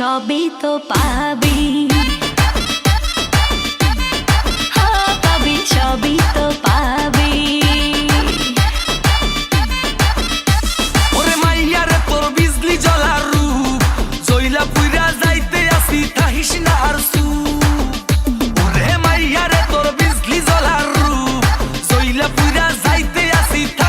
সবই তো পাবি। হ্যাঁ, পাবি, সবই তো পাবি। ওরে মাইয়ারে তোর বিজলি জ্বলার রূপ। পুইরা যাইতে আসি, তাহিস না আর সু